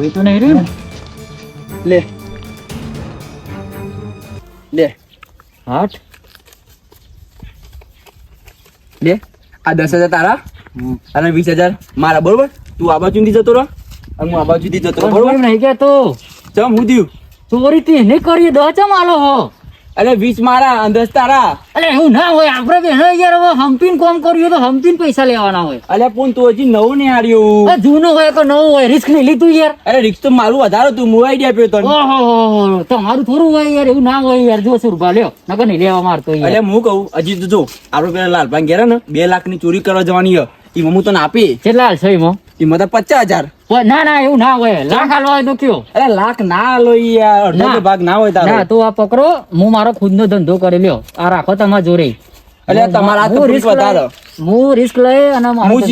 જોઈ તો નહીં રહ્યું લે લે હાટ લે આ દસ હજાર તારા? અને વીસ હજાર મારા બરોબર? તું આ બાજુથી જતો રહો અને હું આ બાજુથી જતો રહો બરોબર? નહીં નહીં કેતો ચમ હું થયું? ચોરી તેને કરીએ દો ચમ આલો હો. અરે વીસ મારા અને તારા. અલે એવું ના હોય. આપડે બેનો યાર હવે હમ્પીન કોમ કર્યું તો હમ્પીન પૈસા લેવાના હોય. અલ્યા પણ તું હજી નવું નહીં હાર્યું જૂનું હોય તો નવું હોય. રિસ્ક નહીં લીધું યાર. અરે રિસ્ક તો મારું વધારે તું હું આઈડિયા આપ્યો તને. ઓહો મારું થોડું હોય યાર. એવું ના હોય યાર. જો સુરભા લ્યો. નકર નહીં લેવા મારતો યાર. હું કહું હજી તો જો આપડે પેલા લાલભાઈ ઘેર ને બે લાખની ચોરી કરવા જવાની હે. એમાં હું તને આપી. કેટલા હાલ છે એમાં? એમાં તો પચાસ હજાર. ઓય, ના ના એવું ના હોય. લાખ આલો હોય તો કયો? અરે લાખ ના આલો યાર અડધો ના. ભાગ ના હોય ના તું તો આ પકડો હું મારો ખુદનો ધંધો કરી લ્યો. આ રાખો તમારા જોડે. અલ્યા તમારા તો રિસ્ક વધારે. હું રિસ્ક લઈ અને હું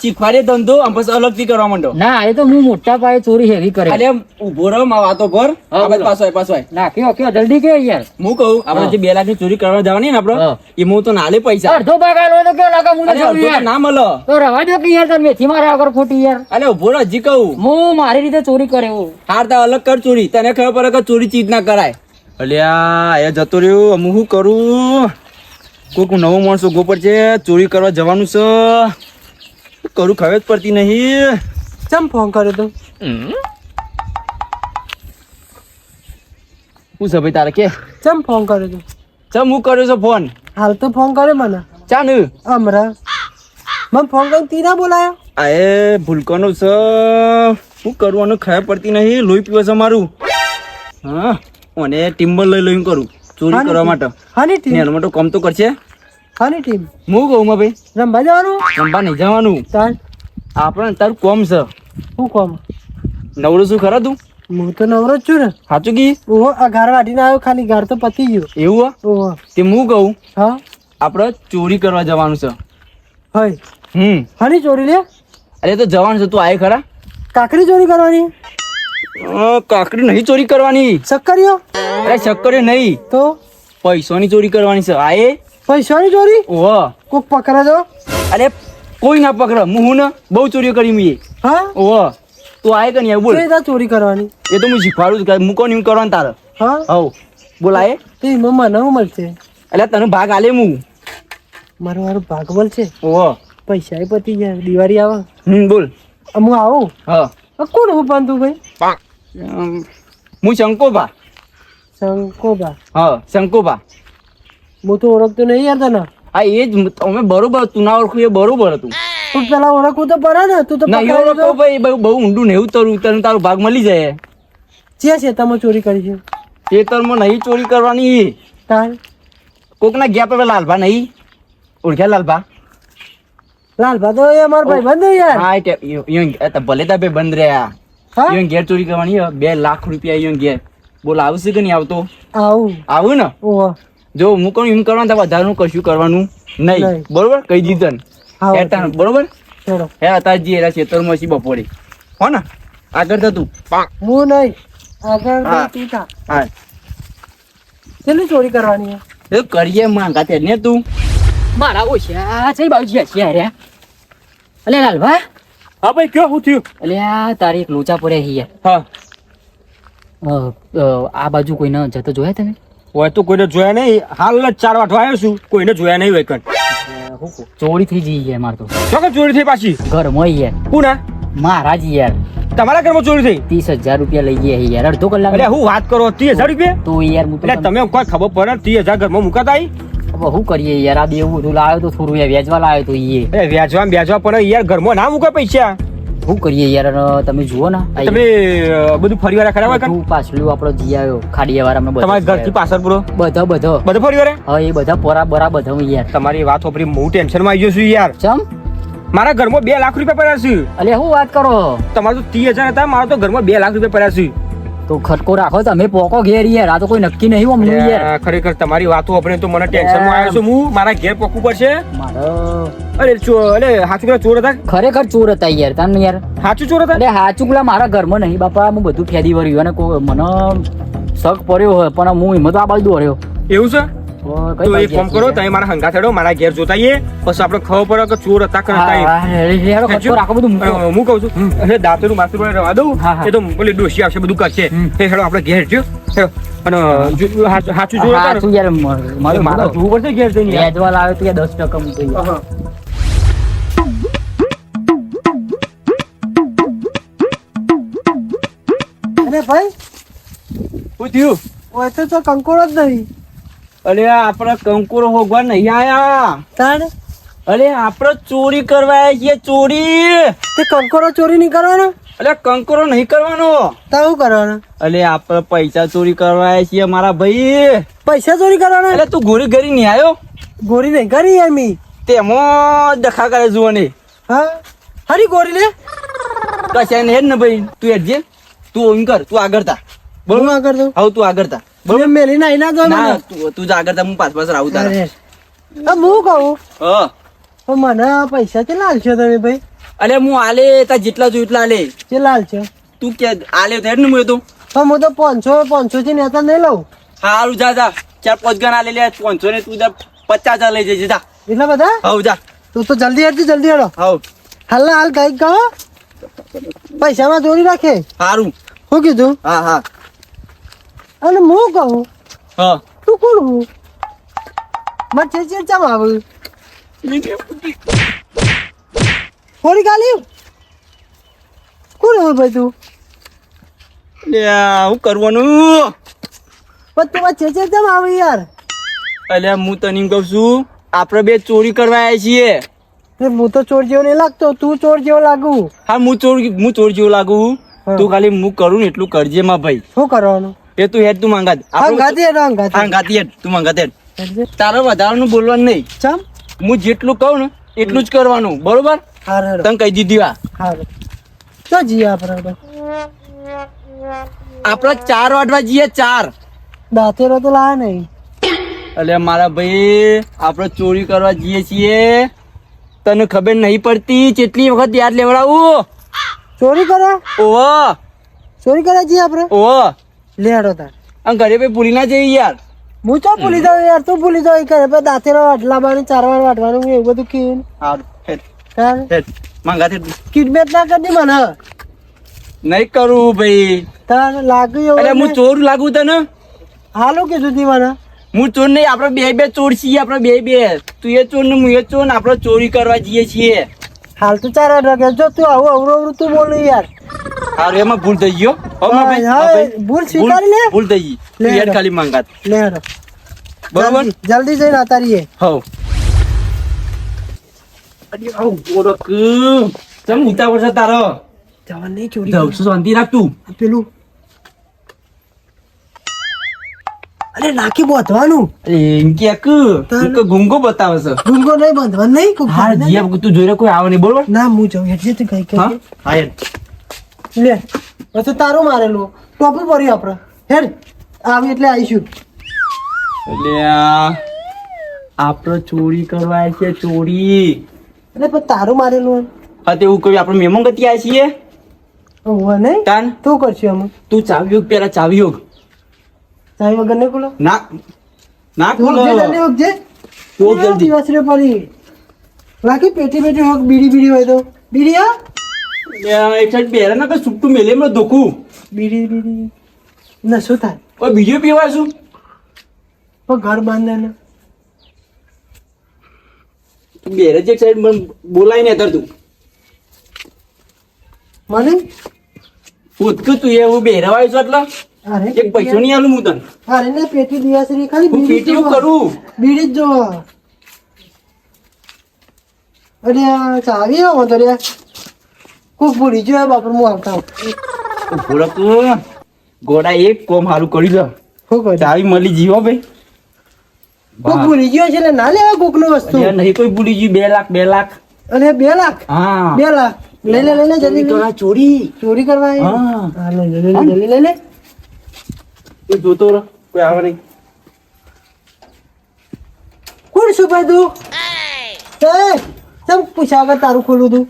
શીખવા ધંધો આમ પછી અલગથી કરવા માંડો. ના એ તો હું મોટા પાયે ચોરી હેવી કરે. અલ્યા ઊભો રહો માં વાતો કર હા, આ બાજુ બોલો. પાછો આય, પાછો આય. ના કયો કયો જલ્દી કે યાર. હું કહું આપણે જે બે લાખની ચોરી કરવા જવાની ને આપડે એ હું તો નાલે પૈસા. અડધો ભાગ આલો તો કયો નાકા હું અડધો યાર ના મળો. તો રવા દો કે યાર તમે મેથી મારા આગળ ખોટી યાર. અલે ઊભો રહો જી કહું. હું મારી રીતે ચોરી કરે હું. હાર તા અલગ કર ચોરી. તને ખબર પડે કે ચોરી ચીજ ના કરાય. અલ્યા એ જતો રહ્યો હું શું કરું? કોઈક નવો માણસો ગોપર છે ચોરી કરવા જવાનું છે. કરું ખબર જ પડતી નહીં. ચમ ફોન કર્યો તો? હું છે ભાઈ તારે કે? ચમ ફોન કર્યો તો? ચમ હું કર્યો છો ફોન હાલ તો ફોન કર્યો મને. ચા અમરા. મને ફોન કરીને ના બોલાયો? આ એ ભૂલકાનો છે. શું કરવાનું ખબર પડતી નહીં. લોહી પીવો છે મારું. હા અને ટિમ્બર લઈ લઈને કરું. ચોરી કરવા માટે. હાની ટીમ. ને મોટો કામ તો કરશે. હાની ટીમ. હું કહું માં ભાઈ રમવા જવાનું? રમવા નહીં જવાનું. તાર? આપણે તારું કોમ છે. હું કોમ? નવરો શું ખરા તું? હું તો નવરો જ છું ને. સાચું કી? ઓહો આ ઘર વાટીને આવ્યો ખાલી ઘર તો પતી ગયો. એવું હે? ઓહો. તે હું કહું હા? આપણે ચોરી કરવા જવાનું છે. હોય હમ. હાની ચોરી લે? અરે તો જવાનું છે તું આય ખરા. કાકરી ચોરી કરવાની? કાકડી નહીં ચોરી કરવાની. શક્કરીઓ? અરે શક્કરીઓ નહીં. તો? પૈસાની ચોરી કરવાની છે. આયે પૈસાની ચોરી? ઓહ. કોક પકડે તો? અરે કોઈ ના પકડ. હું હું ને બહુ ચોરીઓ કરી મીએ. હા? ઓહ. તું આય કે નહીં? બોલ. રીતના ચોરી કરવાની. એ તો હું શીખવાડું છું કે મૂકો નહીં કરવાનું તારે. હા? હવ. બોલ આયે તો મમ્મા ન મળશે એટલે તને ભાગ આલે હું મારો મારો ભાગ છે. ઓહ. પૈસા પતી ગયા. દિવાળી આવે. હમ બોલ. આ હું આવું? હા. આ કોણ હું પણ તું ભાઈ? હું શંકુભા. હા શંકોભા. હું તો ઓળખતો નહીં યાર તને. હા એ જ અમે બરોબર તું ના ઓળખું એ બરોબર હતું. તું પેલા ઓળખવું તો પડે ને તું તો નહીં ઓળખો ભાઈ બહુ બહુ ઊંડું ને એવું તરું તને તારો ભાગ મળી જાય. છે તમે ચોરી કરી છે. ખેતરમાં નહીં ચોરી કરવાની. તાર? કોકના ગયા પર લાલભા નહીં? ઓળખ્યા લાલભા? લાલભા તો એ અમારો ભાઈ બંધ યાર. હા એ ભલે તા બે બંધ રહ્યા. હા? ઘેર ચોરી કરવાની બે લાખ રૂપિયા યો ઘેર. બોલ આવશે કે નહીં આવતો? આવું. આવું ને? જો હું કહું એમ કરવાનું તો વધારાનું કશું કરવાનું નહીં. બરોબર? કઈ દીધન હા બરોબર? હે અતાજી એના ખેતરમાં છી બપોરે. હો ને? આગળ થતું હું નહીં. આગળ હા. તું થા હા. કેટલી ચોરી કરવાની? એ કરીએ માંગા તે ને તું. મારા ઓછા છે બાજુ છે અરે. રે અલે લાલભા. હા ભાઈ કયો શું થયું? એટલે આ તારી એક લોચા પડ્યા હી. હા આ બાજુ કોઈને જતો જોયા તમે? હોય તો કોઈને જોયા નહીં. હાલ જ ચાર વાટવા આવ્યો છું. કોઈને જોયા નહીં હોય કણ. ચોરી થઈ જઈ યાર માર તો. ચોક્કસ ચોરી થઈ પાછી? ઘરમાં યાર. કોના? મારા જ યાર. તમારા ઘરમાં ચોરી થઈ? ત્રીસ હજાર રૂપિયા લઈ ગયા યાર. અડધો કલાક અરે હું વાત કરો ત્રીસ હજાર રૂપિયા? તો યાર હું તમે કોઈ ખબર પડે ત્રીસ હજાર ઘરમાં મુકાતા આવી હવે શું કરીએ યાર? આ દેવું બધું લાવ્યો તો થોડું યાર વેચવા લાવ્યો તો ઈએ. એ ને વ્યાજવા પણ યાર ઘરમાં ના મૂકે પૈસા. શું કરીએ યાર? અને તમે જુઓ ને તમે બધું ફરી વાર ખરાબ બધું પાછલું આપણો જી આવ્યો ખાડીયા વાર અમને તમારા ઘરથી પાછળ પૂરો? બધો બધો. બધો ફરી વાર હા એ બધા પોરા બરા બધો યાર. તમારી વાત હોપરી હું ટેન્શનમાં આવી ગયો છું યાર. ચમ? મારા ઘરમાં બે લાખ રૂપિયા પડ્યા છે. અલે શું વાત કરો? તમારું તો ત્રીસ હજાર હતા મારા તો ઘરમાં બે લાખ રૂપિયા પડ્યા છે. તો ખટકો રાખો તમે પોકો ઘેર યાર. આ તો કોઈ નક્કી નહીં હમણાં યાર. ખરેખર તમારી વાતો આપણે તો મને ટેન્શનમાં આવ્યો છું. હું મારા ઘેર પોકવું પડશે? મારો. અરે ચો અરે હાચું કલા ચોર હતા? ખરેખર ચોર હતા યાર તને યાર. હાચું ચોર હતા? અરે હાચું પેલા મારા ઘરમાં નહીં બાપા હું બધું ફેદી વર્યું અને મને શક પડ્યો હોય પણ હું હિંમત તો આ બાજુ દોડ્યો. એવું છે? તો એક ફોન કરો તમે મારા હંગા થડો મારા ઘેર જોતા આવીએ. પછી આપણે ખબર પડે કે ચોર હતા કે નતા હા, એમ. હા, હેડો, હેડો, કચરો રાખો બધું હું કહું છું એટલે દાંતરું માથું પણ રવા દઉં. એ તો પેલી ડોશી આવશે બધું કરશે. એ હેડો આપણે ઘેર જો. અને જો- હાચું હાચું જોયું હા, હતા શું ને? યાર, મારે- મારે- મારે મારે જોવું પડશે ઘેર જઈને. યાર. વેચવા તો દસ ટકા મૂકી અરે ભાઈ શું હોય તો તો કંકોડો જ નહીં. અરે આપણે કંકુર હોગવા નહીં આયા. તાણ? અરે આપણે ચોરી કરવા આવીએ ચોરી. તે કંકોડો ચોરી નહીં કરવાનો? અરે કંકોરો નહીં કરવાનો. તો શું કરવાનો? અરે આપણે પૈસા ચોરી કરવા આવ્યા છીએ મારા ભાઈ. પૈસા ચોરી કરવાના? એટલે તું ગોરી ઘરી નહીં આવ્યો ગોરી નહીં કરી યાર મી તેમાં દખા કરે જોવાની. હા? હરી ગોરી લે? કશે ને હેડ ને ભાઈ તું હેડ તું એમ કર તું આગળ તા બોલ આગળ દઉં હવે તું આગળ થા. બોલ મેલી ના ના જો ના તું જ આગળ હું પાછ પાછળ આવું તારા. હું કહું? હા. તો મને પૈસા આલશો તમે ભાઈ? અલે હું આલે તા જેટલા જોયું એટલા આલે. આલશો? તું કે આલે તો ને હું તો. તો હું તો પાંચસો પાંચસો થી નેતા નહીં લઉં. હારું જા જા. ચાર પાંચ ગણ આલે લે પાંચસો ને તું જા પચાસ હજાર લઈ જજે જા. એટલા બધા? હવ જા. તું તો જલ્દી હેડજો જલ્દી હેડો. હવ. હાલ ના હાલ કંઈક કહો. પૈસામાં જોડી રાખે. હારું. શું કીધું? હા હા. અને હું કહું હા. તું કોણ હું? મને છે છે ચમ આવું. થોડી ગાલી? કોણ હું ભાઈ તું લે હું કરવાનું? પણ તું છે છે ચમ આવે યાર. અલ્યા હું તને કહું છું આપણે બે ચોરી કરવા આવ્યા છીએ. હું તો ચોર જેવો નહીં લાગતો તું ચોર જેવો લાગુ. હા હું ચોર હું ચોર જેવું લાગુ. તું ખાલી હું કરું ને એટલું કરજે માં ભાઈ. શું કરવાનું? એ તું હેડ તું માંગાત હંગાતી હેડ હા હંગાતી ગાતી હેડ તું માંગાત હેડ. તારે વધારાનું બોલવાનું નહીં. ચમ? હું જેટલું કહું ને એટલું જ કરવાનું. બરોબર? તને કહી દીધી આ. તો જીએ આપણે આપડે ચાર વાટવા જઈએ ચાર. દાંતેરો તો લાવે નહીં. એટલે મારા ભાઈ આપણે ચોરી કરવા જઈએ છીએ. તને ખબર નહીં પડતી કેટલી વખત યાદ લેવડાવું. ચોરી કરે? ઓહો. ચોરી કરે જઈએ આપણે? ઓહો. લે હેડો તાર. અને ઘરે ભાઈ ભૂલી ના જઈ યાર. હું ચો ભૂલી જાઉં યાર? તું ભૂલી જાઉં. કરે પછી દાંતેરો વાટલા બાને ચાર વાર વાટવાનું એવું બધું કીધું માંગાત હેડ. કિડનેપ ના કરી મને. નહીં કરું ભાઈ. તાર લાગ્યું એટલે હું ચોર લાગુ તને? હાલો કીધું તી મને. હું ચોર નહીં આપણે બે બે ચોર છીએ આપણે બે બે. તું એ ચોર ને હું એ ચોર ને આપણે ચોરી કરવા જઈએ છીએ. હાલ તો ચાર વાર વાગ્યા જો તું આવું અવરું અવરું તું બોલું યાર. હારું એમાં ભૂલ થઈ ગયો? ભૂલ સ્વીકારી લે. ભૂલ થઈ ગઈ. યાર ખાલી માંગાત બરોબર? જલ્દી- જલ્દી જઈને અતારીએ હવ. અરે આવ ગોરખ. ચમ ઉતાવળ છે તારો? જવાન નહીં ચોરી જાઉં શાંતિ રાખ તું. પેલું. અરે નાખી બોધવાનું. એમ કે કે ગુંગો બતાવે છે. ડુંગો નહીં બાંધવાનું નહીં હા. જીયા તું જોઈ કોઈ આવે નહીં બરોબર ના હું જાઉં. તું કઈ કઈ હા. લે પછી તારું મારેલું. ટોપી પડ્યું આપણે હેડ આવી એટલે આવીશું. એટલે આપણે ચોરી કરવા છે ચોરી. એટલે પણ તારું મારેલું હા તે એવું કહ્યું આપણે મેમો ગતિ આવ્યા છીએ? હોય નહીં તાન? તું કરશું અમે. તું ચાવીયોગ પેલા ચાવીયોગ ચાવી વગર નહીં ખુલો ના ના ખુલો જલ્દી ઉઠજે. તું જલ્દી. દિવસ રે પડી બાકી પેટી પેટી હોક બીડી બીડી હોય તો. બીડી હા? લે, એક બેરા ના કઈ સુટ્ટું મેલે એમ દુખું. બીડી બીડી. ના શું થાય? ઓય બીજો પીવા શું? પણ ઘર બાંધે તું બેરે જે સાઈડ મને બોલાય ને તું. મને? ઉતકું તું એવું બેરવાય છો એટલે અરે એક પૈસો નહીં આલું હું તને. અરે ને પેટી દિવસ ખાલી હું બીડી પીટી જ જોવા. કરું. બીડી જ જોવા. અરે ચાવી આવો તો રે કોક ભૂલી ગયો બાપર હું આવતા. ઊભો તું ગોડા એક કોમ હારું કરી દો શું કરું? ચાવી મળી જીવો ભાઈ. કોક ભૂલી ગયો છે ને? ના લેવા કોક નો વસ્તુ નહીં કોઈ ભૂલી ગયું. બે લાખ બે લાખ. અને બે લાખ? હા. બે લાખ. લઈ લે લઈ લે જલ્દી તો આ ચોરી. ચોરી કરવા હા. હા લઈ લે લઈ લે જલ્દી લઈ લે. એ જોતો રહો. કોઈ આવે નહીં. કોણ શું ભાઈ તું? એ. તમ પૂછ્યા તારું ખોલું તું?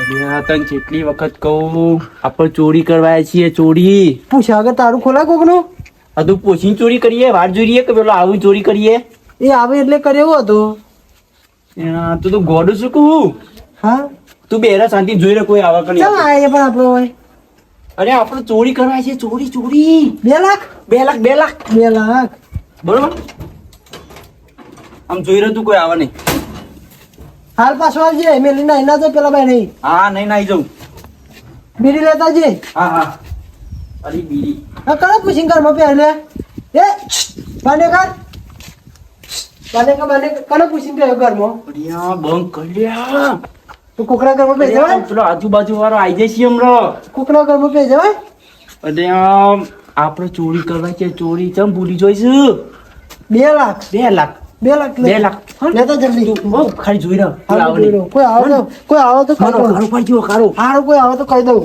તને જેટલી વખત કહું આપણે ચોરી કરવા છીએ ચોરી. પૂછ્યા આગળ તારું ખોલા કોકનું હા તું પોછીને ચોરી કરીએ વાર જોઈએ કે પેલો આવું ચોરી કરીએ? એ આવે એટલે કર્યો હતો. હતું તું તો ગોડું શું કહું હા? તું બેરા શાંતિ જોઈ રહ્યો કોઈ આવા કરી એ પણ આપણો હોય? અરે આપણે ચોરી કરવા છે ચોરી ચોરી. બે લાખ? બે લાખ બે લાખ. બે લાખ. બરોબર? આમ જોઈ રહ્યો તું કોઈ આવે નહીં. હાલ પાછો આવજે. મેલી ના જાય પેલા ભાઈ નહીં હા નહીં નાઈ જાઉં. બીડી લેતા જે હા હા. અરે બીડી. હા કને પૂછીને ઘરમાં પહેર લે. એ બાને કર. બાને કર બાને કર. કને પૂછીને પહેર ઘરમાં. અડિયા બંધ કર્યા તું કુકરા ઘરમાં પહેર જવાય પેલો આજુબાજુ વાળો આવી જાય છે હમણાં. કુકરા ઘરમાં પહેર જવાય આમ આપણે ચોરી કરવા છે ચોરી ચમ ભૂલી જોઈશું? બે લાખ. બે લાખ. બે લાખ. બે લાખ. લેતા જલ્દી બહુ ખાલી જોઈ રહ્યો કોઈ આવે નહીં. તો કોઈ આવે તો કહી દઉં. કારો પાડી ગયો કારો હારું કોઈ આવે તો કહી દઉં.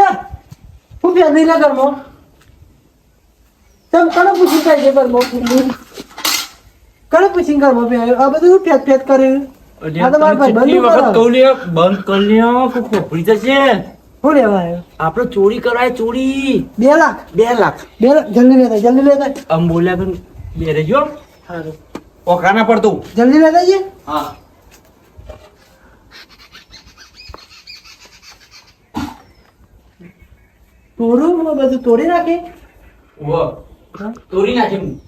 એ હું પહેરી લે ઘરમાં? તમ કને પૂછી કહી દે ઘરમાં? કને પૂછી ઘરમાં બે આ બધું ફેત ફેત કર્યું આ તો મારા ભાઈ બંધ વખત કહું બંધ કર લ્યો, કોઈ ખોપડી જશે. શું લેવા આવ્યો આપણે ચોરી કરાય ચોરી. બે લાખ. બે લાખ. બે લાખ. જલ્દી લેતા જલ્દી લેતા. આમ બોલ્યા પણ બે રહેજો સારું ઓખાના પડતું જલ્દી લેતા જઈએ? હા. તોડું બધું તોડી નાખે. ચોરી નાખી હું.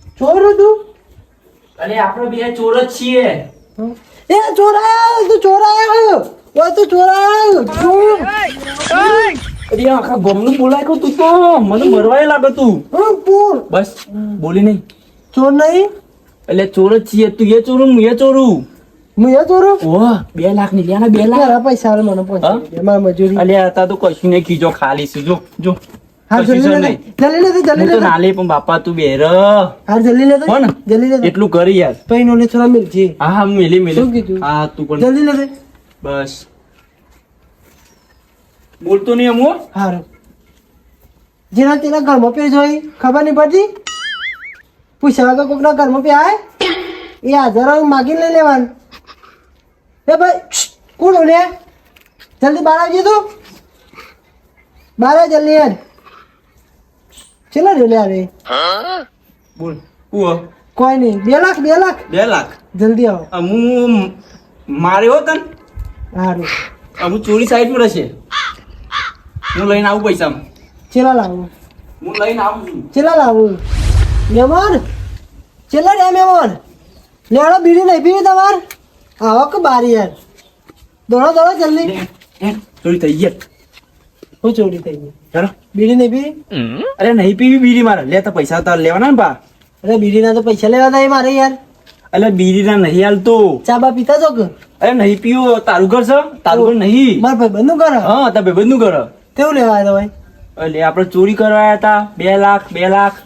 તું? અને આપણે બે ચોર જ છીએ. એ ચોરાયો તું ચોરાયો ઓય તું ચોરાયો ચોર અરે આખા ગમનું બોલાય તું તો. મને મરવાય લાગે તું. પૂર બસ બોલી નહીં. ચોર નહીં? એટલે ચોર જ છીએ. તું એ ચોરું હું એ ચોરું. હું એ ચોરું? ઓહ બે લાખની લ્યા ને બે લાખ. પૈસા હાલ મને પહોંચાડી મારા મજૂરી. અલ્યા હતા તો કશું નહીં કીજો ખાલી છે. જો જો. છે લે એટલું કરી યાર. લે મિલજે. હા હા મેલી મેલી. કીધું? હા તું પણ જલ્દી લેતા બસ. બોલતો નહીં અમુ હારું. જેના તેના ઘરમાં પે જોઈ ખબર નહીં પડતી? પૂછ્યા વગર કોકના ઘરમાં પે આય? એ હાજર હું માગીને લઈ લેવાનું. એ ભાઈ કોણ લે જલ્દી બહાર આવજે તું. બહાર જલ્દી યાર ચેલા રે લે રે બોલ. કુઓ કોઈ નહીં. બે લાખ બે લાખ. બે લાખ. જલ્દી આવો. હું મારે હો તન? હારું. અમુક ચોરી સાઈડમાં રહેશે. હું લઈને આવું પૈસા ચેલા લાવું? હું લઈને આવું છું. ચેલા લાવું? મહેમાન ચેલા રે મહેમાન લેડો બીડી નહીં પીવી તમાર? આવો કે બારી યાર. દોડો દોડો જલ્દી. ચોરી થઈ ગઈ. હું ચોરી થઈ ગઈ. ચાલો. બીડી નહીં પીવી? અરે નહીં પીવી બીડી મારે. લે તો પૈસા તાર લેવાના ને બા. અરે બીડીના તો પૈસા લેવા થાય મારે યાર. એટલે બીડી ના નહીં હાલતો. ચા બા પીતા છો કે? અરે નહીં પીવું તારું ઘર છે? તારું ઘર નહીં. મારા ભાઈ બંધુ ઘર હા તાર ભાઈ નું ઘર કેવું લેવા આવ્યા ભાઈ? એટલે આપણે ચોરી કરવા આવ્યા હતા. બે લાખ બે લાખ.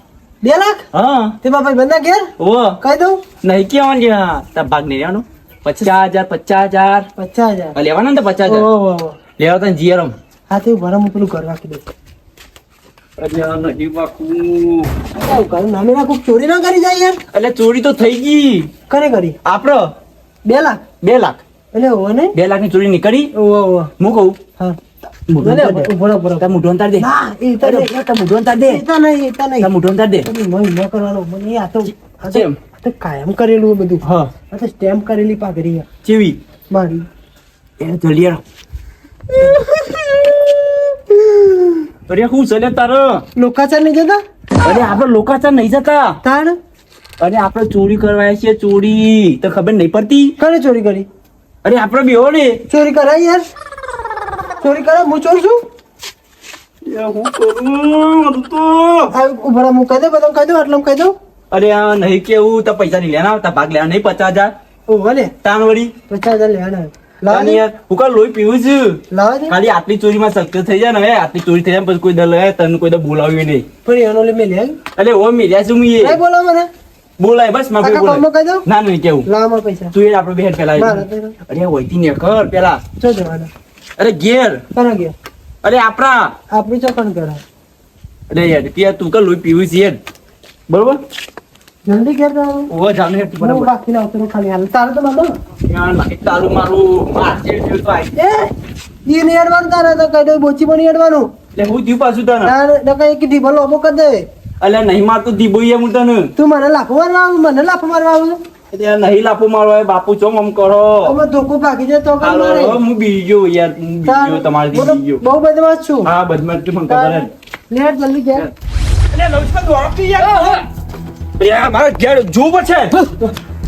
બે લાખ? હા. તે બાપા ભાઈ બંધા ઘેર? ઓ કહી દઉં. નહીં કેવાનું છે તાર ભાગ નહીં લેવાનું. પચાસ હજાર પચાસ હજાર. પચાસ હજાર. લેવાના ને તો પચાસ હજાર. ઓહો. લેવા તને જીયરમ હા તે ભરમ પેલું ઘર રાખી દઉં એટલે નહીં બાકુ આવું કરું નામે ના કોક ચોરી ના કરી જાય યાર? એટલે ચોરી તો થઈ ગઈ. કરે કરી. આપડે? બે લાખ. બે લાખ. એટલે હોવો ને? બે લાખની ચોરી નીકળી? ઓહો ઓહો હું કહું? હા. કાયમ કરેલું બધું. હા. સ્ટેમ્પ કરેલી પાઘડી ચેવી? મારી. એ આવો. અરે શું છે લે તારે. લોકાચાર નહીં જતા? અરે આપણે લોકાચાર નહીં જતા. તાણ? અરે આપણે ચોરી કરવા છે ચોરી. તો ખબર નહીં પડતી? કરે ચોરી કરી? અરે આપણે બેહો ને. ચોરી કરાય યાર. ચોરી કરાય હું ચોર છું? હું કરું તો. હું કહી દઉં બધા કહી દઉં આટલું કહી દઉં? અરે આ નહીં કેવું તો પૈસા નહીં લેના આવતા ભાગ લેવા નહીં પચાસ હજાર. ઓ ભલે તાન વળી. પચાસ હજાર લેવાના હું કાલ લોહી પીવું છું. ખાલી આટલી ચોરીમાં સક્સેસ થઈ જાય ને હવે આટલી ચોરી થઈ જાય પછી કોઈ દલ તને કોઈ દલ બોલાવ્યું નહીં. પણ એનો લે મેં લે એટલે ઓ મેલ્યા છું નહીં એ મને. બોલાય બસમાં કામમાં કહી ના નહીં કેવું? લાવા પૈસા. તું એ આપણે બેન પેલા અરે વહીથી ને કર પેલા. જો જવાના. અરે ઘેર. કોના ગયા અરે આપણા. આપણી ચોકન કરા અરે યાર તું કાલ લોહી પીવું છે બરોબર? જલ્દી ઘેર જવાનું ઓ જાને યાર તું હું બાકી ના રહું ખાલી હાલ. તારે તો મારો યાર નાખી તારું મારું મારશે જો તો આઈ. એ ઈ નહીં હેડવાનું તારે તો કઈ દઉં બોચી પણ નહીં હેડવાનું એટલે હું થયું પાછું તને. તારે તો કઈ કે ઢીબો લોબો કરી દે. અલ્યા નહીં મારતો દીબો એ હું તને. તું મને લાફો મારવા આવું મને લાફો મારવા આવું. એટલે નહીં લાફો મારો એ બાપુ ચોમ મમ કરો. અમે ધોકો ભાગી જાય તો કઈ મારે. હું બીજો યાર બીજો તમારી ગયો હું બીજી ગયો. બહુ બદમાશ છું. હા બદમાશ તું મને ખબર જ. લેટ જલ્દી ઘેર. અરે લવચમાં દોડતી યાર. અરે મારા ઘેર જોવું પડશે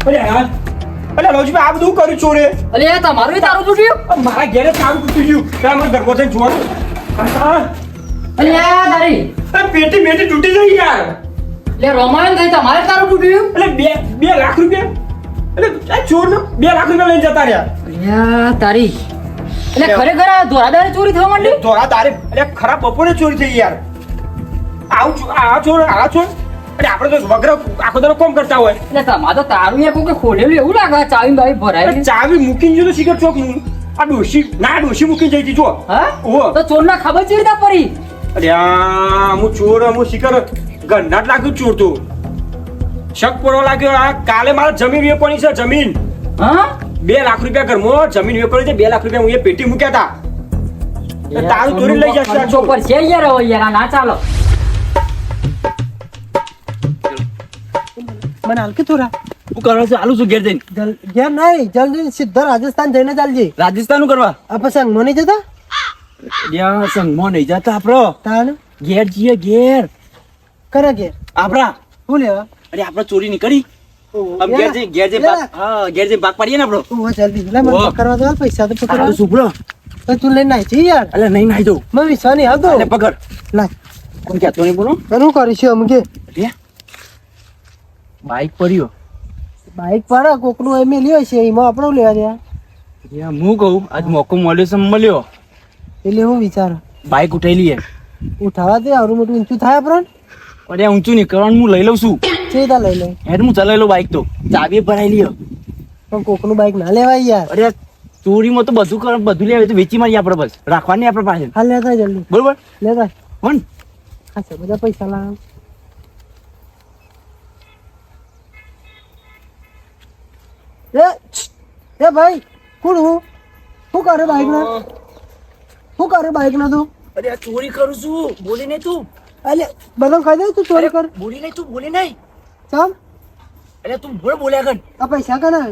અરે યાર અરે આ બધું કર્યું ચોરે અલે તમારું તારું તૂટ્યું મારા ઘેરે સારું તૂટી ગયું. ત્યાં મારા ઘર પાસે જોવા અલે તારી પેટી મેટી તૂટી ગઈ યાર. લે રોમાયણ થઈ તમારે તારું તૂટ્યું એટલે બે બે લાખ રૂપિયા. એટલે આ ચોર બે લાખ રૂપિયા લઈને જતા રહ્યા. તારી એટલે ખરેખર આ ધોળાદારે ચોરી થવા માંડી? આ તારે ખરાબ બપોરે ચોરી થઈ યાર. આવું છો- આ ચોર આ ચોર અરે આપણે તો વગર આખો દાડો કોમ કરતા હોય. એટલે તમારે તો તારું યાર કોઈ ખોલેલું એવું લાગે ચાવી બાવી ભરાય ચાવી મૂકીને જોયું તો શિખર ચોક આ ડોશી ના ડોશી મૂકી જઈ હતી જો. હા. તો ચોરના ખબર ચીર રીતે પડી? અરે હું ચોર હું શિખર ગંડાટ લાગ્યું ચોર તો. શક પડવા લાગ્યો આ કાલે મારે જમીન વેચવાની છે જમીન. હા? બે લાખ રૂપિયા ઘરમાં જમીન વેચવાની છે બે લાખ રૂપિયા હું એ પેટી મૂક્યા હતા. તારું ચોરી લઈ જશે આ ખર્ચો ચોર. પર છે યાર હવે યાર ના ચાલો. મને હાલ કે થોડા. હું કરવા છું? આલું છું ઘેર જઈને. ઘેર નહીં જલ્દી સીધા રાજસ્થાન જઈને ચાલજી રાજસ્થાનનું કરવા? આ પછી અંગમાં નહીં જતા? ત્યાં સંગમાં નહીં જતા આપડો. તાણ? ઘેર જઈએ ઘેર. કરે ઘેર. આપડા? શું લેવા? અરે આપણે ચોરી નીકળી આમ ઘેર જઈ ઘેર જઈ હા ઘેર જઈ ભાગ પાડીએ ને આપડો. જલ્દી લે મને ઓહો. પકડવા દો પૈસા તો પકડવા આલું સુભરો તું લઈને આવી છી યાર. અલે નહીં નાઈ દઉં. મને વિશ્વાસ નહીં આવતો. અલે પકડ. લાય કોણ કહેતો નહીં બોલો? શું કરીશું અમે કે. રે બાઈક પડ્યો. બાઈક પર કોકનું એમ લ્યો છે એમાં આપણું લેવા દે. રે હું કહું આજ મોકો મળ્યો છે મળ્યો. એટલે હું વિચાર. બાઈક ઉઠાઈ લઈએ. ઉઠાવા દે આવડું મોટું ઊંચું થાય પણ અરે ઊંચું નીકળવાનું હું લઈ લઉં છું. ચેતા લઈ લે? હેડ હું ચલાવી લઉં બાઈક તો. ચાવી ભરાઈ લ્યો. પણ કોકનું બાઈક ના લેવાય યાર. અરે ચોરીમાં તો બધું કર બધું લેવાય તો વેચી મારી આપણે બસ. રાખવાની આપણે પાસે. હા લેતા જલ્દી. બરોબર? લેતા. પણ હા બધા પૈસા લાવ. એ એ ભાઈ કોણ હું? શું કરે બાઈક ના શું કરે બાઈક ના તું? અરે આ ચોરી કરું છું. બોલી નહીં તું. અરે બધા ખાઈ દે તું ચોરી કર. બોલી નહીં તું બોલી નહીં. ચમ અરે તું બોલ બોલ્યા કર. આ પૈસા કના?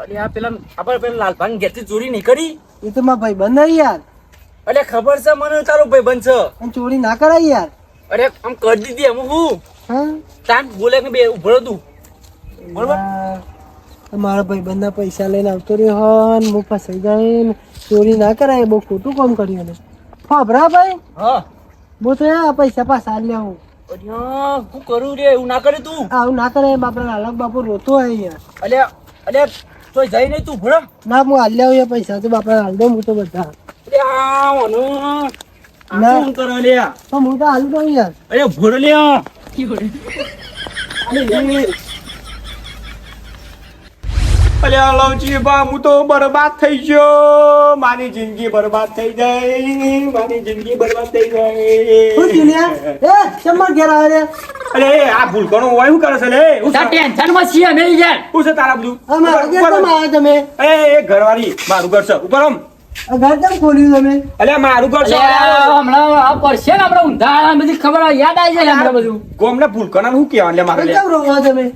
અરે આ પેલા આપણે પેલા લાલભાન ઘેરથી ચોરી નહીં કરી. એ તો મારા ભાઈ બંધ યાર. અરે ખબર છે મને તારો ભાઈ બંધ છે ચોરી ના કરાય યાર. અરે આમ કરી દીધી એમ હું. હા? તાન બોલે કે બે ઉભરો તું. બરોબર મારા ભાઈ બંધા પૈસા લઈને આવતો રહ્યો. હન હું ફસાઈ જાય ને ચોરી ના કરાય બહુ ખોટું કામ કર્યું ને ફાભરા ભાઈ? હા. બહુ તો આ પૈસા પાછા લે હું અરે શું કરું રે? એવું ના કરે તું? આવું ના કરે બાપરા લાલક બાપુ રોતો હોય અહીંયા. અલે અલે તો જઈ નહીં તું ભણ. ના હું હાલ લેવું પૈસા તો બાપરા હાલ દો હું તો બધા. અરે ના. શું કરે લે? પણ હું તો હાલ દઉં યાર. અરે ભરો લે અલ્યા લવજી બા હું તો બરબાદ થઈ ગયો. મારી જિંદગી બરબાદ થઈ ગઈ. મારી જિંદગી બરબાદ થઈ ગઈ? એ ચમર ઘેર આવે અરે આ ભૂલકણો હોય શું કરે છે લે? ટેન્શનમાં છીએ અમે યાર શું છે તારા બધું? અમારા ઘરમાં આવ્યા તમે? એ એ ઘરવાળી મારું ઘર છે. ઉપર આમ. ઘર કેમ ખોલ્યું તમે? અલ્યા મારું ઘર છે. હમણાં આ પરસે ને આપણે ઊંધા બધી ખબર યાદ આવી જાય હમણાં બધું. ગોમને ભૂલકણા નું શું કહેવાનું લે મારે કેમ રોવા તમે?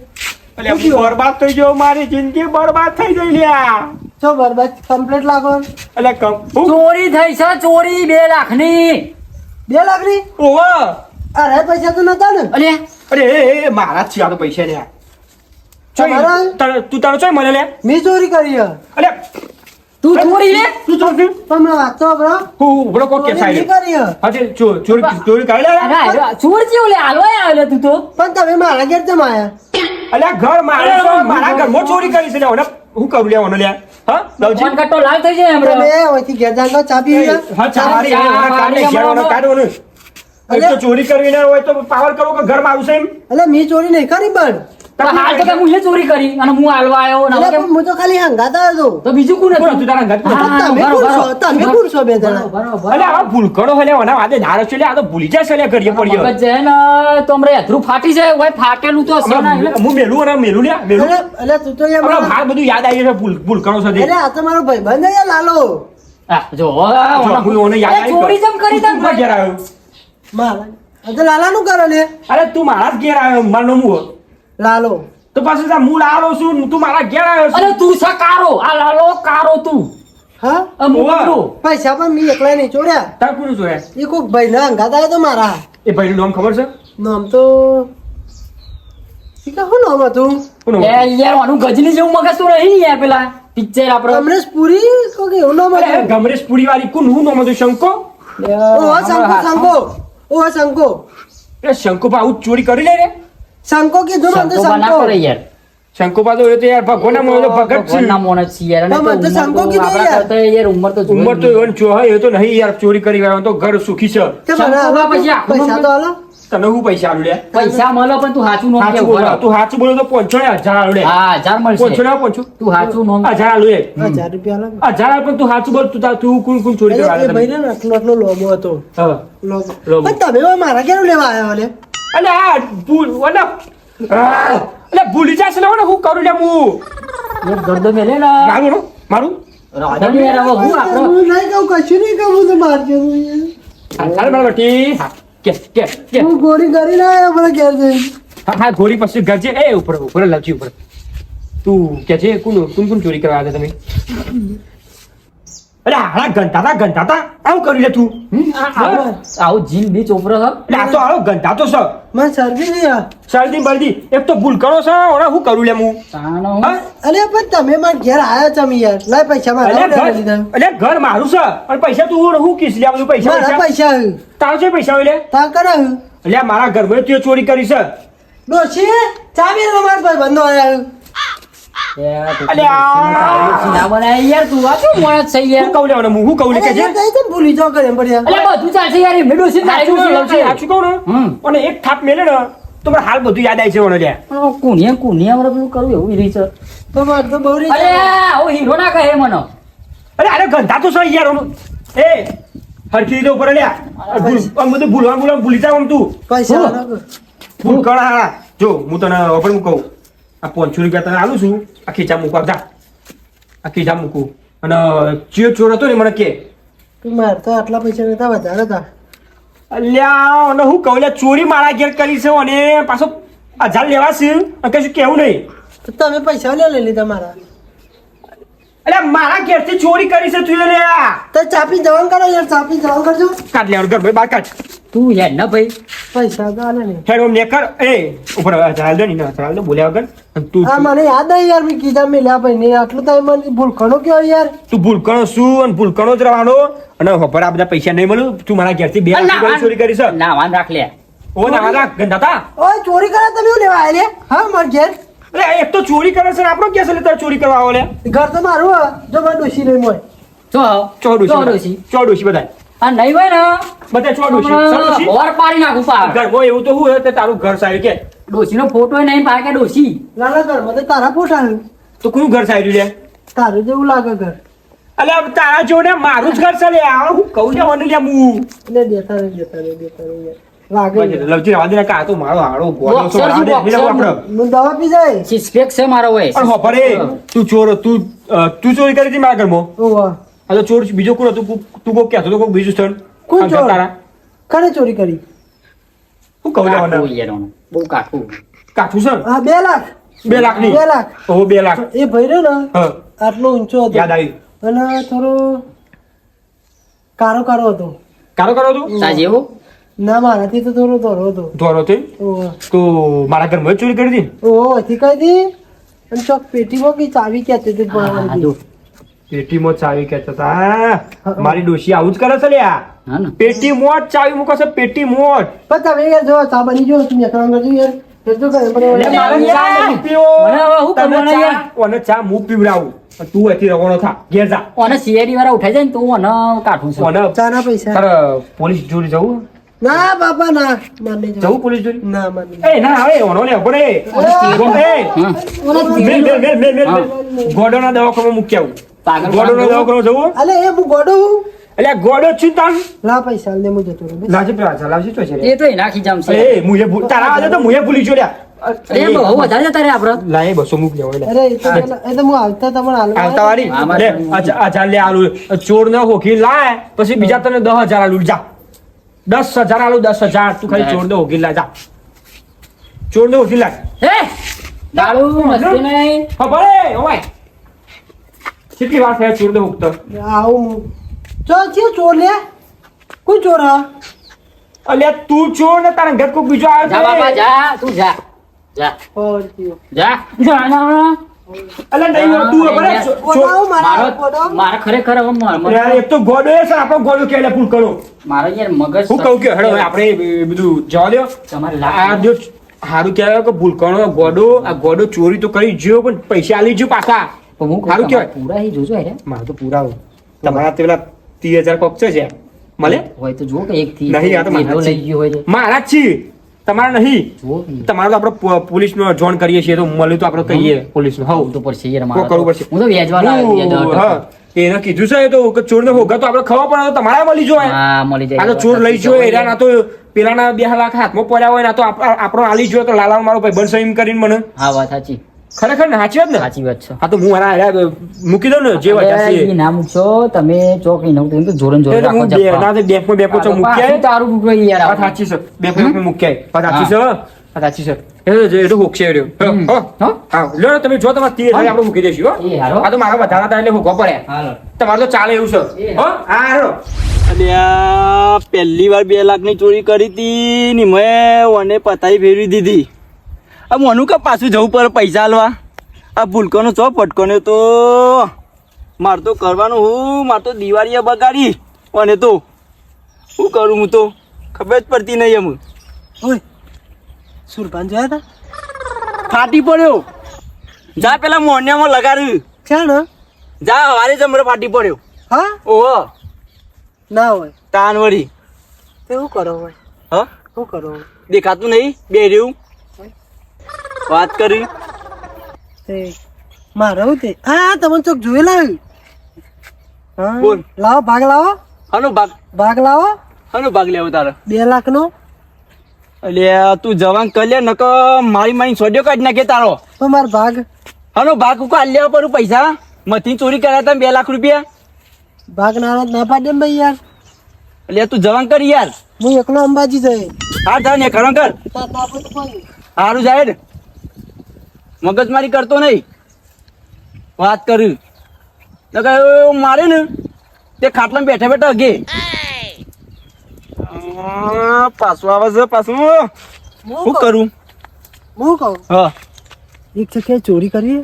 અલ્યા બરબાદ થઈ ગયો મારી જિંદગી બરબાદ થઈ ગઈ લ્યા. છો બરબાદ? કમ્પ્લીટ લાગો. એટલે ચોરી થઈ છે ચોરી બે લાખની બે લાખની ઓહો! અરે પૈસા તો નતા ને. અરે અરે એ એ મારા જ છે આ તો પૈસા લ્યા. તું તારો ચોય મને લે મેં ચોરી કરી હે. અલ્યા તું ચોરી લે? તું ચોરી પણ મેં વાત તો તું હું ઉભરો કે નહીં સાઈડ કરી હે. હા ચોરી ચોરી કરી લે ચોર જેવું લે હાલવાય આવેલો તું તો. પણ તમે મારા ઘેર કેમ આયા અલ્યા ઘર મારે અરે, અરે, મારા અરે, ઘરમાં ચોરી કરી છે લેવાને હું કરું લે ઓને લે હા લવજી કટો લાલ થઈ જાય તમે હમણાં ઓયથી ઘેર જાઓ ચા પી હા ચાબી ચા, ઓને કાઢ વાળી ને ઘેર ઓને હમણાં કાઢ ઓને. એક તો ચોરી કરવી ના હોય તો પાવર કરો કે ઘર મારું છે એમ? એટલે મી ચોરી નહીં કરી પણ. તો હાલ તો હું એ ચોરી કરી અને હું હાલવા આવ્યો ને હવે હું તો ખાલી હંગાતા હતો તો બીજું કોણ હતું હતું તારા ઘર? કોણ હતું? હા, તમે કોણ છો? તમે કોણ છો બે જણા? બરો, બરો, અલે આ ભૂલકણો હલે ઓના વાદે ધારો છે લે આ તો ભૂલી છે લે કરીએ પડ્યો મગજ છે ને તો હમણાં ફાટી જાય હોય ફાટેલું તો હશે ને હું મેલું અને મેલું લે મેલું એટલે એટલે તું તો યાર મારા- ભાગ બધું યાદ આવી છે ભૂલ ભૂલકણો સાથે એટલે આ તો મારો ભાઈબંધ છે લાલો આ, જો જો, હું ઓને યાદ આવી ચોરી ગયો. કરી તું ઘેર આવ્યો મારા આ લાલાનું કરો લે અરે તું મારા જ ઘેર આવ્યો મારનો હું. લાલો. તો પાછું તા હું લાલો છું તું મારા ઘેર આવ્યો છું. અરે તું છે કારો. આ લાલો કારો તું. હા? પૈસા પણ મેં એકલા નહીં ચોર્યા. તાર કોનું જોયા એ કોઈક ભાઈના અંગાત આવ્યો તો મારા. એ ભાઈનું નામ ખબર છે? નામ તો શું નામ હતું? યાર આનું ગજની જેવું મગજ તો યાર પેલા. પિક્ચર આપણે. અમરેશ પુરી? એવું નામ હતું? ગમરેશ પુરી વાળી કોણ શું નામ હતું? શંકો? ઓહો શંકો શંકો. ઓહ શંકો. એ શંકો આવું ચોરી કરી લે રે. શંકો કીધું મને તો શંકોબા ના કરે યાર. એ તો યાર ભગવાનના મોં તો ભગત છે. ભગવાનના મોણ છે યાર. મને તો તો શંકો કીધું યાર. કરતાં યાર ઉંમર તો ઉંમર તો એવન જો એ તો નહીં યાર ચોરી કરી આવ્યો તો ઘર સુખી છે. તે મને પછી પૈસા તો હાલો તને હું પૈસા પૈસા મળો પણ તું સાચું નોમ કે બોલો. તું સાચું બોલો તો પોંચો ને હજાર આવડે હા હજાર પોંચો મળશે ને પોંચો? તું સાચું હજાર આલું હજાર રૂપિયા હજાર પણ તું સાચું બોલ તું તું કુલ કુલ ચોરી કરવા આવ્યા ભાઈ ને આટલો આટલો લોબો હતો. હા. લોબો લોબો. પણ તમે મારા કેમ લેવા આવ્યા અલે આ ભૂલ આ, અલે ભૂલી જશે ને હું કરું લે હું? એક ગરદો મેલે ને. મારું નો મારું? રાધા ને યાર હું આપણો નહીં કહું કશું નહીં કહું તો બહાર ગયો છું યાર. હા, ચાલ મારા બેટી. કે કે કે હું ગોળી કરીને આવ્યો મને કે હા હા ઘોડી પછી ઘર છે એ ઉપર ઉપર લાવજી ઉપર. તું કે છે કોણ કોણ કોણ ચોરી કરવા આવ્યા તમે? અરે હાલા ગંધાતા ગંધાતા આવું કર્યું લે તું? આવું. આવું જીન બી ચોપરો છે એટલે આ તો હાલો ગંધાતો છે. મને શરદી નહીં આ. શરદી બરદી. એક તો ભૂલ કરો છો ઓલા હું કરું લે હું? તાનો હું? હા? અરે પણ તમે મારા ઘેર આયા છો મી યાર. લાય પૈસા મારા અરે ઘર મારું છે. અને પૈસા તું હું કીસ લે બધું પૈસા મારા પૈસા? તારો છે પૈસા હોય લે? તા કરે એટલે મારા ઘરમાં તે ચોરી કરી છે. ડોશી ચાવી તમારા ભાઈ બંધો આવ્યો. એક થાપ મેલે ને તો મને હાલ બધું યાદ આવી છે મને લ્યા પેલું કરવું એવું રીત છે તો મારે તો બહુ રહી અરે આવો હીરો ના કહે મને. અરે અરે ગંધા તો સર યાર. એ હરખી રીતે ઉપર લ્યા. આમ બધું ભૂલવાનું ભૂલવાનું ભૂલી જાવ આમ તું. પૈસા. ભૂલ હા જો હું તને હું કહું. આ પાંચસો રૂપિયા તને આલું છું? આ ખીચા મૂકવા જા. આ ખીચા મૂકું અને ચિયો ચોર હતો ને મને કે મારે તો આટલા પૈસા નતા વધારે હતા. અલ્યા અને હું કહું લ્યા ચોરી મારા ઘેર કરી છે અને પાછો હજાર લેવા છે અને કશું કેવું નહીં. તમે પૈસા લે લઈ લીધા મારા. અલ્યા મારા ઘેરથી ચોરી કરી છે તું લ્યા તો ચાપી જવાનું કરો યાર ચાપી જવાનું કરજો. કાઢ લેવાનું ઘર ભાઈ બાર કાઢ. તું યાર ના ભાઈ. પૈસા ગાલે ને. હેડ ઓમ નેકર. એ ઉપર ચાલ દે ની ના ચાલ દે બોલ્યા વગર. તું હા મને યાદ આવી યાર મેં કીધા મેલ્યા ભાઈ નહીં આટલું તો મને ભૂલખણો કે યાર? તું ભૂલકણો શું અને ભૂલકણો જ રહેવાનો? અને ખબર આ બધા પૈસા નહીં મળ્યું? તું મારા ઘેરથી બે ચોરી કરી છે. ના વાન રાખ લે. ઓ ના રાખ ગંધાતા. ઓય ચોરી કરે તમે લેવા આયા હા માર ઘેર. અરે એક તો ચોરી કરે છે આપણો કેસ એટલે તારે ચોરી કરવા આવો લે ઘર તો મારું હા. જો મારે ડોસી નહીં મોય તો ચોડું જો છે ડોશી. ચોડું બધા આ નહીં હોય ને? બધા ચોડું છે હમણાં ડોશી હોર પાડી નાખું પાર. ઘરમાં એવું તો હું તે તારું ઘર સારું કે. ડોસીનો ફોટો નહીં પાકે ડોશી? લાલા ઘરમાં તો તારા ફોટા તો કોનું ઘર સારું લે? તારું જેવું લાગે ઘર. અલે તારા જોડે મારું જ ઘર છે લે. આ હું કહું છે મને લે હું લે દેતા નહીં દેતા નહીં દેતા યાર. લવજી રવા દે કા તો મારો હાડો ગોળો છો બોક્સર રવા દે છે, નહીં રવા બોક્સર. આપણે. દવા પી જાય? સિક્સપેક છે મારો હોય પણ હોપરે તું ચોર તું તું ચોરી કરી હતી મારા ઘરમાં? ઓવા આ તો ચોર બીજો કોણ હતું? તું- તું કોક કહેતો તો કોક બીજું સ્થળ. કોણ ચોર? કને ચોરી કરી? હું કહું. બહુ કાઠું. કાઠું બે લાખ. બે લાખની બે લાખ. ઓહો બે લાખ. એ ભાઈ રહ્યો ને આટલો ઊંચો હતો. યાદ આવ્યું અને થોડો કારો કારો હતો. કારો કારો હતો? સાજે એવું ના મારાથી તો થોડો ધોરો હતો. ધોરો તે? તો મારા ઘરમાં ચોરી કરી હતી ઓહો હતી કઈ અને ચોક પેટીમાં કઈ ચાવી હતી પેટીમાં ચાવી કહેતા હતા. મારી ડોશી આવું જ કરે છે પેટી હા ને. પેટીમાં ચાવી મૂકો છે પેટી મોટ પણ તમે યાર જો ચા બની ગયો તમે એકરામ કરજો યાર? કરજો કરે પણ મારે ચા. નહીં પીવો. મને હવે શું તને યાર? ઓને ચા હું પીવડાવું. તું અહીંથી રવાનો થા. ઘેર જા. અને સીઆઈડી વાળા ઉઠાઈ જાય ને તું ઓને કાઠું છું. ઓને ચાના પૈસા. તારે પોલીસ જોડે જવું? ના બાપા ના. માર જવું. પોલીસ જોડે? ના માર એ ના આવે ઓનો લે પડે. મેલ મેલ મેલ મેલ મેલ મેલ. ગોડોના દવાખાનામાં મૂકી આવું. પાગલ ગોડોના પાગલ. જવું? અલે એ હું ગોડો હું? એટલે ગોડો છું તાન લા પૈસા લે મુ જતો રે લાજે પેલા ચલાવશે તો છે એ તો નાખી જામ છે. એ મુએ તારા આજે તો મુએ ભૂલી જોડ્યા અરે બહુ વધારે જતા આપડે લાય બસો મૂક લેવો લે એ તો પેલા- એ તો હું આવતા તમને હાલવા આવતા વાળી? લે અચ્છા અચ્છા લે આલુ. ચોર ને હોખી લાય. પછી બીજા તને દસ હજાર આલુ. જા. દસ હજાર આલુ દસ હજાર. તું ખાલી ચોર દો હોકી જા. ચોર દો હોકી હે? દારૂ મસ્તી નહીં? ખબર હે? ઓય. કેટલી વાર થયા ચોર દો હોકતો આવું. ચો છે ચોર લે. કોણ ચોર અલ્યા તું ચોર ને તારા ઘર કોઈ બીજો જા બાબા જા. તું જા. જા. જા. જા ના, ના. નહીં તું મારા ખરેખર હવે યાર, એક ગોડો છે આપણો ગોડો પૂર કરો મારો યાર મગજ હું કહું કે હેડો આપણે બધું જવા દો તમારે આ જો સારું કહેવાય કે ભૂલકણો ગોડો આ ગોડો ચોરી તો કરી જ્યો પણ પૈસા આલી જો પાછા તો હું કહેવાય. પૂરા હી જોજો મારે તો પૂરા. તમારા તે પેલા ત્રીસ હજાર કોક છે છે મળે હોય તો જો કે એક થી નહીં, આ તો મારા છે. જ છીએ તમારા નહીં. તમારે તો આપણે પોલીસ નો જોન કરીએ છીએ તો મળ્યું તો આપણે કહીએ પોલીસનું આવું તો પડશે યાર મારે કરવું પડશે. હું તો વ્યાજવા એને કીધું છે તો ચોર ને હોગા તો આપણે ખબર પડે તો તમારે મળી હા મળી જાય. આ તો ચોર લઈ જોયો એના ના તો પેલાના બે લાખ હાથમાં પડ્યા હોય ના તો આપ- આપણો આલી જોયો તો લાલા મારો ભાઈ બનસો એમ કરીને મને. હા વાત સાચી. ખરેખર ને સાચી વાત ને? સાચી વાત છે. હા તો હું મારા હેરા મૂકી દઉં ને જે વાત ના મૂકશો તમે ચોક ઈ નવું તો જોરન જોરન રાખો બે-. ના તો બેંકમાં બેંકમાં છો આ મૂકી બાપા, આય. શું તારું મૂકો યાર વાત સાચી છે. બેંકમાં બેંકમાં મૂકી વાત સાચી છે વાત સાચી છે. હોકશે રહ્યો. ને તમે જો તમારે તીર આપણે મૂકી દઈશું હો. આ તો મારા વધારા હતા એટલે હોકવા પડે. હાલો. તમારે તો ચાલે એવું છે. એ હો આ હારો. પહેલી વાર બે લાખની ચોરી કરી હતી ને મેં ઓને પતાઈ ફેરવી દીધી. આ મોનું કે પાછું જવું પડે પૈસા હાલવા આ ભૂલકોનો ચો પટકોને તો? મારે તો કરવાનું હું મારે તો દિવાળીએ બગાડી. અને તો શું કરું હું તો? ખબર જ પડતી નહીં એમ. ઓય સુરપાન જોયા હતા ફાટી પડ્યો. જા પેલા મોન્યામાં લગાડ્યું ને? જા હવારે જમરે ફાટી પડ્યો. હા? ઓહો. ના હોય. તાન વળી તે શું કરો હોય? હ? શું કરો દેખાતું નહીં? બે રહ્યું? વાત કરી. મારે તે હા તમને ચોક જોયેલા લાવ્યું. બોલ. લાવો ભાગ લાવો. હાનો ભાગ. ભાગ લાવો. હાનો ભાગ લેવો તારે. બે લાખ નો એટલે તું જવાન કરી લે નક મારી મારી સોડ્યો કાઢ નાખે તારો. તો મારો ભાગ હાનો ભાગ ઉકા લેવા પડું પૈસા. મથી ચોરી કર્યા તા બે લાખ રૂપિયા. ભાગ ના ના પાડે ભાઈ યાર. એટલે તું જવાન કરી યાર. હું એકલો અંબાજી જઈ. હા જા ને કરો. સારું જાય ને. મગજમારી કરતો નહીં. વાત કર્યું નકર મારે ને તે ખાટલામાં બેઠા બેઠા અગે આ, પાછું આવે છે પાછું. શું કરું? હું કહું? હા. એક જગ્યાએ ચોરી કરીએ?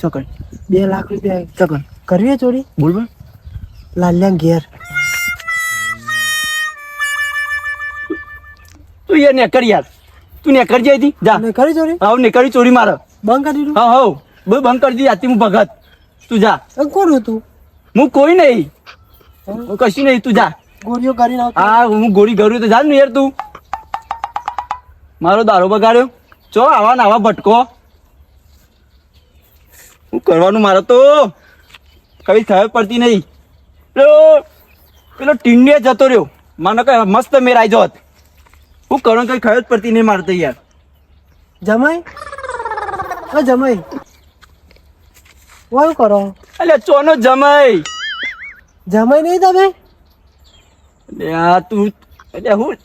ચોકડ બે લાખ રૂપિયા ચોકડ કરીએ ચોરી? બોલ બોલ. લાલ્યા ઘેર. તું યાર ને કર યાર તું ને જઈ હતી જા. કરી ચોરી હા નેકર ચોરી મારે. બંધ કરી દીધું? હા હાવ. બહુ બંધ કરી દીધી. આતી હું ભગત. તું જા. કોણ હતું? હું કોઈ નહીં. હું કશું નહીં. તું જા. ગોળીઓ કરીને આવતો હા હું ગોળી ગરું તો જાન ને યાર તું. મારો દારો બગાડ્યો. ચો આવા ને આવા ભટકો. હું કરવાનું મારે તો? કઈ ખબર પડતી નહીં. પેલો પેલો ટીંડે જતો રહ્યો. મને કઈ મસ્ત મેરાઈ જોત શું કરણ કઈ ખયો જ પડતી નહીં મારે તો યાર. જમાઈ? ઓ જમાઈ. શું કરો? એટલે ચોનો જમાઈ. જમાઈ નહીં તમે? એટલે આ તું એટલે હું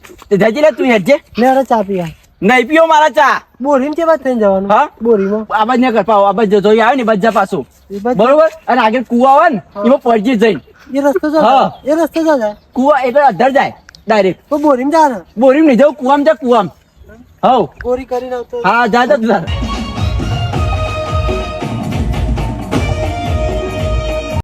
જાજી લે તું હેજે લે અરે ચા પીયા નહીં પીઓ મારા ચા. બોરીમાં કેવા થઈને જવાનું? હા? બોરીમાં. આબાજ ને કરપાવો આબાજ જો જોઈ આવે ને બજા પાછું. બરોબર? અને આગળ કુવા આવે ને એમાં પડજી જઈ એ રસ્તો જાય હા. એ રસ્તો જાય કુવા એટલે અધર જાય. ડાયરેક્ટ બોરીમાં જા બોરીમ નહીં જાવ કુવામ જા કુવામ. હવ બોરી કરીને આવતો. હા જા જા.